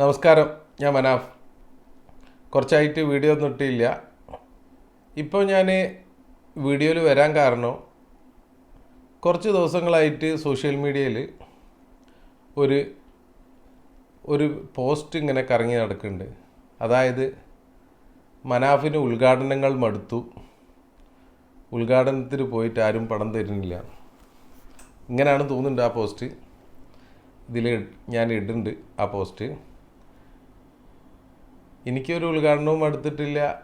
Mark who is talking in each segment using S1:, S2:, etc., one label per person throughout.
S1: നമസ്കാരം ഞാൻ മനാഫ്. കുറച്ചായിട്ട് വീഡിയോ ഒന്നും ഇട്ടില്ല. ഇപ്പോൾ ഞാൻ വീഡിയോയിൽ വരാൻ കാരണം കുറച്ച് ദിവസങ്ങളായിട്ട് സോഷ്യൽ മീഡിയയിൽ ഒരു ഒരു പോസ്റ്റ് ഇങ്ങനെ കറങ്ങി നടക്കുന്നുണ്ട്. അതായത് മനാഫിന് ഉദ്ഘാടനങ്ങൾ മടുത്തു. ഉദ്ഘാടനത്തിന് പോയിട്ട് ആരും പണം തരുന്നില്ല. ഇങ്ങനെയാണ് തോന്നുന്നുണ്ട് ആ പോസ്റ്റ് ഇതിൽ ഞാൻ ഇടുന്നുണ്ട് ആ പോസ്റ്റ് എനിക്കൊരു ഉദ്ഘാടനവും എടുത്തിട്ടില്ല.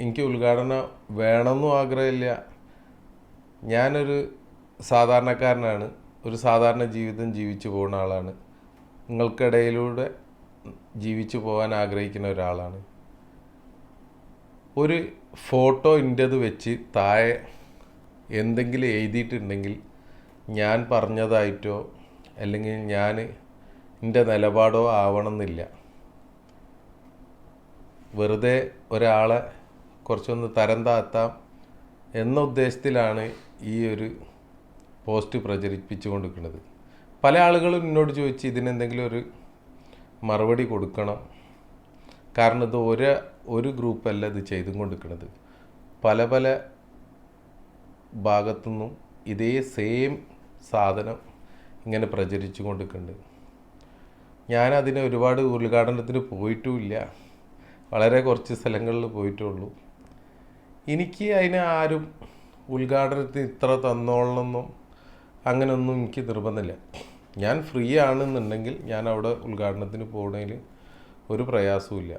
S1: എനിക്ക് ഉദ്ഘാടനം വേണമെന്നും ആഗ്രഹമില്ല. ഞാനൊരു സാധാരണക്കാരനാണ്. ഒരു സാധാരണ ജീവിതം ജീവിച്ചു പോകുന്ന ആളാണ്. നിങ്ങൾക്കിടയിലൂടെ ജീവിച്ചു പോകാൻ ആഗ്രഹിക്കുന്ന ഒരാളാണ്. ഒരു ഫോട്ടോ ഇന്റെത് വെച്ച് താഴെ എന്തെങ്കിലും എഴുതിയിട്ടുണ്ടെങ്കിൽ ഞാൻ പറഞ്ഞതായിട്ടോ അല്ലെങ്കിൽ ഞാൻ എന്റെ നിലപാടോ ആവണമെന്നില്ല. വെറുതെ ഒരാളെ കുറച്ചൊന്ന് തരം താത്താം എന്ന ഉദ്ദേശത്തിലാണ് ഈ ഒരു പോസ്റ്റ് പ്രചരിപ്പിച്ചു കൊണ്ടിരിക്കുന്നത് പല ആളുകളും എന്നോട് ചോദിച്ച് ഇതിനെന്തെങ്കിലും ഒരു മറുപടി കൊടുക്കണം. കാരണം ഇത് ഒരു ഒരു ഗ്രൂപ്പല്ല ഇത് ചെയ്തും കൊണ്ടിരിക്കുന്നത് പല പല ഭാഗത്തുനിന്നും ഇതേ സെയിം സാധനം ഇങ്ങനെ പ്രചരിച്ചു കൊണ്ടിരിക്കുന്നുണ്ട് ഞാനതിന് ഒരുപാട് ഉദ്ഘാടനത്തിന് പോയിട്ടുമില്ല. വളരെ കുറച്ച് സ്ഥലങ്ങളിൽ പോയിട്ടുള്ളൂ. എനിക്ക് അതിന് ആരും ഉദ്ഘാടനത്തിന് ഇത്ര തന്നോളണമെന്നും അങ്ങനെയൊന്നും എനിക്ക് നിർബന്ധമില്ല. ഞാൻ ഫ്രീ ആണെന്നുണ്ടെങ്കിൽ ഞാൻ അവിടെ ഉദ്ഘാടനത്തിന് പോകുന്നതിൽ ഒരു പ്രയാസവുമില്ല.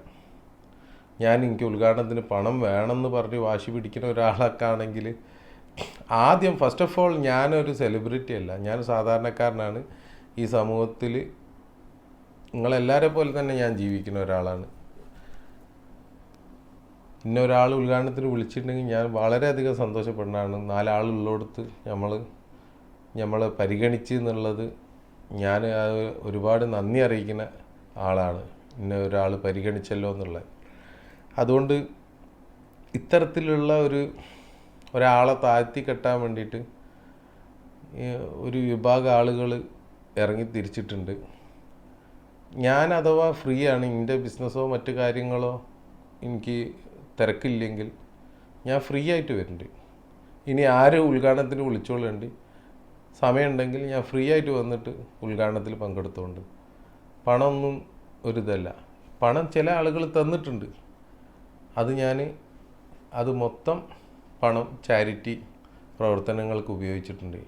S1: ഞാൻ എനിക്ക് ഉദ്ഘാടനത്തിന് പണം വേണമെന്ന് പറഞ്ഞ് വാശി പിടിക്കുന്ന ഒരാളൊക്കെ ആണെങ്കിൽ ആദ്യം ഫസ്റ്റ് ഓഫ് ഓൾ ഞാനൊരു സെലിബ്രിറ്റി അല്ല. ഞാൻ സാധാരണക്കാരനാണ്. ഈ സമൂഹത്തിൽ നിങ്ങളെല്ലാവരെ പോലെ തന്നെ ഞാൻ ജീവിക്കുന്ന ഒരാളാണ്. ഇന്ന ഒരാൾ ഉദ്ഘാടനത്തിന് വിളിച്ചിട്ടുണ്ടെങ്കിൽ ഞാൻ വളരെയധികം സന്തോഷപ്പെടുന്നതാണ്. നാലാളുള്ളടുത്ത് നമ്മൾ നമ്മളെ പരിഗണിച്ച് എന്നുള്ളത് ഞാൻ ഒരുപാട് നന്ദി അറിയിക്കുന്ന ആളാണ്. ഇന്ന ഒരാൾ പരിഗണിച്ചല്ലോ എന്നുള്ളത്. അതുകൊണ്ട് ഇത്തരത്തിലുള്ള ഒരു ഒരാളെ താഴ്ത്തി കെട്ടാൻ വേണ്ടിയിട്ട് ഒരു വിഭാഗം ആളുകൾ ഇറങ്ങി തിരിച്ചിട്ടുണ്ട്. ഞാൻ അഥവാ ഫ്രീ ആണ് എന്റെ ബിസിനസ്സോ മറ്റു കാര്യങ്ങളോ എനിക്ക് തിരക്കില്ലെങ്കിൽ ഞാൻ ഫ്രീ ആയിട്ട് വരുന്നുണ്ട്. ഇനി ആര് ഉദ്ഘാടനത്തിന് വിളിച്ചോളുണ്ട് സമയമുണ്ടെങ്കിൽ ഞാൻ ഫ്രീ ആയിട്ട് വന്നിട്ട് ഉദ്ഘാടനത്തിൽ പങ്കെടുത്തോണ്ട്. പണമൊന്നും ഒരിതല്ല. പണം ചില ആളുകൾ തന്നിട്ടുണ്ട്. അത് ഞാൻ അത് മൊത്തം പണം ചാരിറ്റി പ്രവർത്തനങ്ങൾക്ക് ഉപയോഗിച്ചിട്ടുണ്ട്.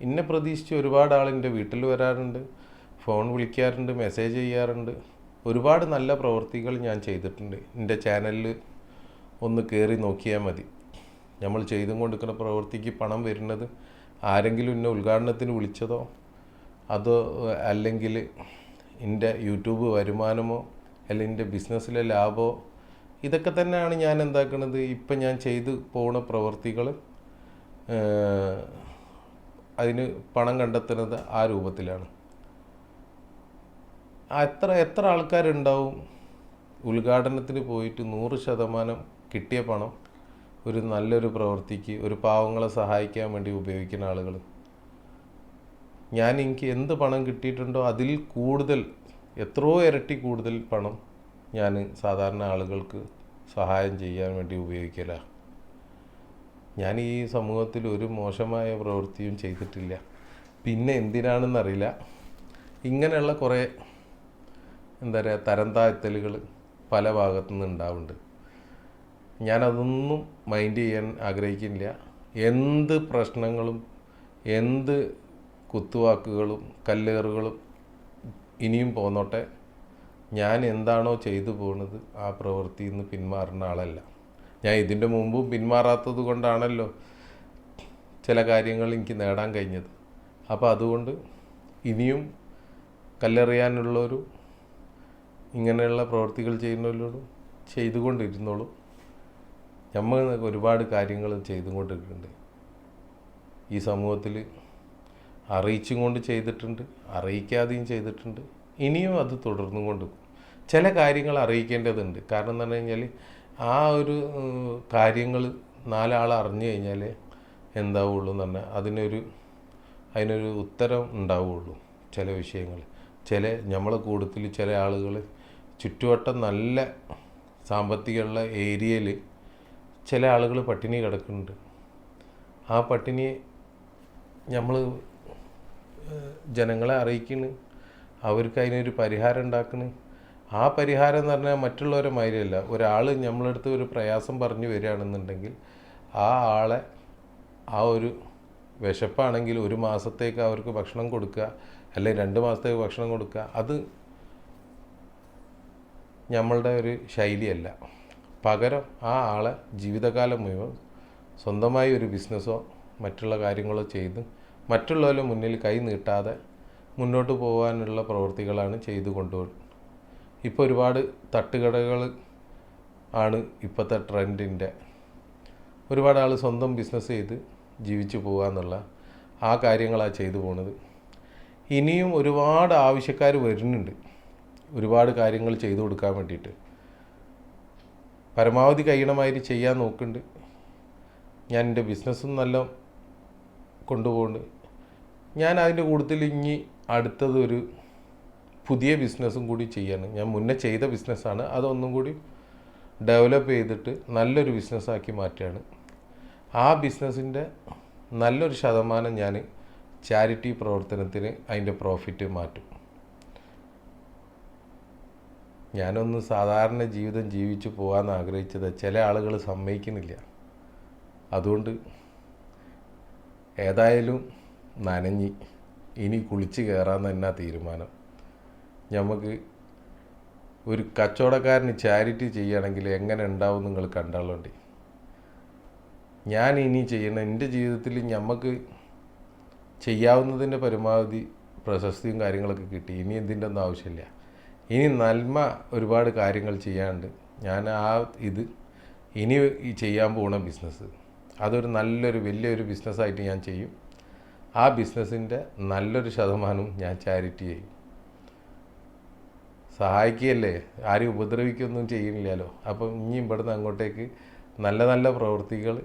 S1: ഇന്നെ പ്രതീക്ഷിച്ച് ഒരുപാട് ആൾ എന്റെ വീട്ടിൽ വരാറുണ്ട്. ഫോൺ വിളിക്കാറുണ്ട് മെസ്സേജ് ചെയ്യാറുണ്ട്. ഒരുപാട് നല്ല പ്രവൃത്തികൾ ഞാൻ ചെയ്തിട്ടുണ്ട്. എന്റെ ചാനലിൽ ഒന്ന് കയറി നോക്കിയാൽ മതി. നമ്മൾ ചെയ്തും കൊടുക്കുന്ന പ്രവൃത്തിക്ക് പണം വരുന്നത് ആരെങ്കിലും എന്നെ ഉദ്ഘാടനത്തിന് വിളിച്ചതോ അതോ അല്ലെങ്കിൽ എന്റെ യൂട്യൂബ് വരുമാനമോ അല്ലെങ്കിൽ എന്റെ ബിസിനസ്സിലെ ലാഭമോ ഇതൊക്കെ തന്നെയാണ് ഞാൻ എന്താക്കുന്നത് ഇപ്പം ഞാൻ ചെയ്ത് പോകുന്ന പ്രവൃത്തികൾ അതിന് പണം കണ്ടെത്തുന്നത് ആ രൂപത്തിലാണ്. എത്ര എത്ര ആൾക്കാരുണ്ടാവും? ഉദ്ഘാടനത്തിന് പോയിട്ട് നൂറ് ശതമാനം കിട്ടിയ പണം ഒരു നല്ലൊരു പ്രവൃത്തിക്ക് ഒരു പാവങ്ങളെ സഹായിക്കാൻ വേണ്ടി ഉപയോഗിക്കുന്ന ആളുകൾ ഞാൻ എനിക്ക് എന്ത് പണം കിട്ടിയിട്ടുണ്ടോ അതിൽ കൂടുതൽ എത്രയോ ഇരട്ടി കൂടുതൽ പണം ഞാൻ സാധാരണ ആളുകൾക്ക് സഹായം ചെയ്യാൻ വേണ്ടി ഉപയോഗിക്കല. ഞാൻ ഈ സമൂഹത്തിൽ ഒരു മോശമായ പ്രവൃത്തിയും ചെയ്തിട്ടില്ല. പിന്നെ എന്തിനാണെന്നറിയില്ല. ഇങ്ങനെയുള്ള കുറേ എന്താ പറയുക തരം താഴ്ത്തലുകൾ പല ഭാഗത്തു നിന്ന് ഉണ്ടാവുന്നുണ്ട്. ഞാനതൊന്നും മൈൻഡ് ചെയ്യാൻ ആഗ്രഹിക്കുന്നില്ല. എന്ത് പ്രശ്നങ്ങളും എന്ത് കുത്തുവാക്കുകളും കല്ലേറുകളും ഇനിയും പോന്നോട്ടെ. ഞാൻ എന്താണോ ചെയ്തു പോകുന്നത് ആ പ്രവൃത്തിയിൽ നിന്ന് പിന്മാറുന്ന ആളല്ല. ഞാൻ ഇതിന്റെ മുമ്പും പിന്മാറാത്തത് കൊണ്ടാണല്ലോ ചില കാര്യങ്ങൾ എനിക്ക് നേടാൻ കഴിഞ്ഞത്. അപ്പോൾ അതുകൊണ്ട് ഇനിയും കല്ലെറിയാനുള്ളൊരു ഇങ്ങനെയുള്ള പ്രവൃത്തികൾ ചെയ്യുന്നവരോടും ചെയ്തുകൊണ്ടിരുന്നോളും. നമ്മൾ ഒരുപാട് കാര്യങ്ങൾ ചെയ്തുകൊണ്ടിരിക്കുന്നുണ്ട് ഈ സമൂഹത്തിൽ അറിയിച്ചും കൊണ്ട് ചെയ്തിട്ടുണ്ട് അറിയിക്കാതെയും ചെയ്തിട്ടുണ്ട്. ഇനിയും അത് തുടർന്നും കൊണ്ട് ചില കാര്യങ്ങൾ അറിയിക്കേണ്ടതുണ്ട്. കാരണം എന്ന് പറഞ്ഞു കഴിഞ്ഞാൽ ആ ഒരു കാര്യങ്ങൾ നാലാൾ അറിഞ്ഞു കഴിഞ്ഞാൽ എന്താവുള്ളൂ എന്ന് പറഞ്ഞാൽ അതിനൊരു അതിനൊരു ഉത്തരം ഉണ്ടാവുള്ളൂ ചില വിഷയങ്ങൾ. ചില നമ്മളെ കൂട്ടത്തിൽ ചില ആളുകൾ ചുറ്റുവട്ടം നല്ല സാമ്പത്തികമുള്ള ഏരിയയിൽ ചില ആളുകൾ പട്ടിണി കിടക്കുന്നുണ്ട്. ആ പട്ടിണി നമ്മൾ ജനങ്ങളെ അറിയിക്കുന്നു അവർക്ക് അതിനൊരു പരിഹാരം ഉണ്ടാക്കുന്നു ആ പരിഹാരം എന്ന് പറഞ്ഞാൽ മറ്റുള്ളവരെ മാതിരിയല്ല. ഒരാൾ നമ്മളടുത്ത് ഒരു പ്രയാസം പറഞ്ഞു വരികയാണെന്നുണ്ടെങ്കിൽ ആ ആളെ ആ ഒരു വിശപ്പാണെങ്കിൽ ഒരു മാസത്തേക്ക് അവർക്ക് ഭക്ഷണം കൊടുക്കുക അല്ലെങ്കിൽ രണ്ട് മാസത്തേക്ക് ഭക്ഷണം കൊടുക്കുക. അത് നമ്മളുടെ ഒരു ശൈലിയല്ല. പകരം ആ ആളെ ജീവിതകാലം മുഴുവൻ സ്വന്തമായി ഒരു ബിസിനസ്സോ മറ്റുള്ള കാര്യങ്ങളോ ചെയ്ത് മറ്റുള്ളവരുടെ മുന്നിൽ കൈ നീട്ടാതെ മുന്നോട്ട് പോകാനുള്ള പ്രവൃത്തികളാണ് ചെയ്തു കൊണ്ടുപോകുന്നത് ഇപ്പോൾ ഒരുപാട് തട്ടുകടകൾ ആണ് ഇപ്പോഴത്തെ ട്രെൻഡിന്റെ. ഒരുപാട് ആൾ സ്വന്തം ബിസിനസ് ചെയ്ത് ജീവിച്ചു പോകുക എന്നുള്ള ആ കാര്യങ്ങളാണ് ചെയ്തു പോണത്. ഇനിയും ഒരുപാട് ആവശ്യക്കാർ വരുന്നുണ്ട്. ഒരുപാട് കാര്യങ്ങൾ ചെയ്തു കൊടുക്കാൻ വേണ്ടിയിട്ട്. പരമാവധി കഴിയണമാതിരി ചെയ്യാൻ നോക്കുന്നുണ്ട്. ഞാൻ എന്റെ ബിസിനസ്സും നല്ല കൊണ്ടുപോകുന്നുണ്ട് ഞാൻ അതിന്റെ കൂടുതൽ ഇനി അടുത്തത് ഒരു പുതിയ ബിസിനസ്സും കൂടി ചെയ്യാണ്. ഞാൻ മുന്നേ ചെയ്ത ബിസിനസ്സാണ്. അതൊന്നും കൂടി ഡെവലപ്പ് ചെയ്തിട്ട് നല്ലൊരു ബിസിനസ്സാക്കി മാറ്റുകയാണ്. ആ ബിസിനസ്സിന്റെ നല്ലൊരു ശതമാനം ഞാൻ ചാരിറ്റി പ്രവർത്തനത്തിന് അതിന്റെ പ്രോഫിറ്റ് മാറ്റും. ഞാനൊന്ന് സാധാരണ ജീവിതം ജീവിച്ചു പോകാൻ ആഗ്രഹിച്ചത് ചില ആളുകൾ സമ്മതിക്കുന്നില്ല. അതുകൊണ്ട് ഏതായാലും നനഞ്ഞി ഇനി കുളിച്ച് കയറാൻ തന്നെ തീരുമാനം. നമുക്ക് ഒരു കച്ചവടക്കാരന് ചാരിറ്റി ചെയ്യുകയാണെങ്കിൽ എങ്ങനെ ഉണ്ടാവും നിങ്ങൾ കണ്ടാളുണ്ട് ഞാൻ ഇനി ചെയ്യണ എന്റെ ജീവിതത്തിൽ നമുക്ക് ചെയ്യാവുന്നതിന്റെ പരമാവധി പ്രശസ്തിയും കാര്യങ്ങളൊക്കെ കിട്ടി. ഇനി എന്തിന്റെ ഒന്നും ആവശ്യമില്ല. ഇനി നന്മ ഒരുപാട് കാര്യങ്ങൾ ചെയ്യാണ്ട് ഞാൻ ആ ഇത് ഇനി ചെയ്യാൻ പോകുന്ന ബിസിനസ് അതൊരു നല്ലൊരു വലിയൊരു ബിസിനസ്സായിട്ട് ഞാൻ ചെയ്യും. ആ ബിസിനസ്സിന്റെ നല്ലൊരു ശതമാനവും ഞാൻ ചാരിറ്റി ചെയ്യും. സഹായിക്കുകയല്ലേ? ആരും ഉപദ്രവിക്കൊന്നും ചെയ്യുന്നില്ലല്ലോ അപ്പം ഇനി ഇവിടുന്ന് അങ്ങോട്ടേക്ക് നല്ല നല്ല പ്രവൃത്തികൾ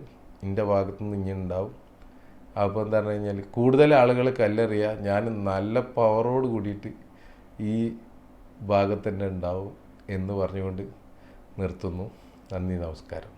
S1: എന്റെ ഭാഗത്തുനിന്ന് ഇനി ഉണ്ടാവും. അപ്പോൾ എന്താ പറഞ്ഞു കഴിഞ്ഞാൽ കൂടുതൽ ആളുകൾ കല്ലെറിയുക ഞാൻ നല്ല പവറോട് കൂടിയിട്ട് ഈ ഭാഗത്ത് തന്നെ ഉണ്ടാവും എന്ന് പറഞ്ഞുകൊണ്ട് നിർത്തുന്നു. നന്ദി നമസ്കാരം.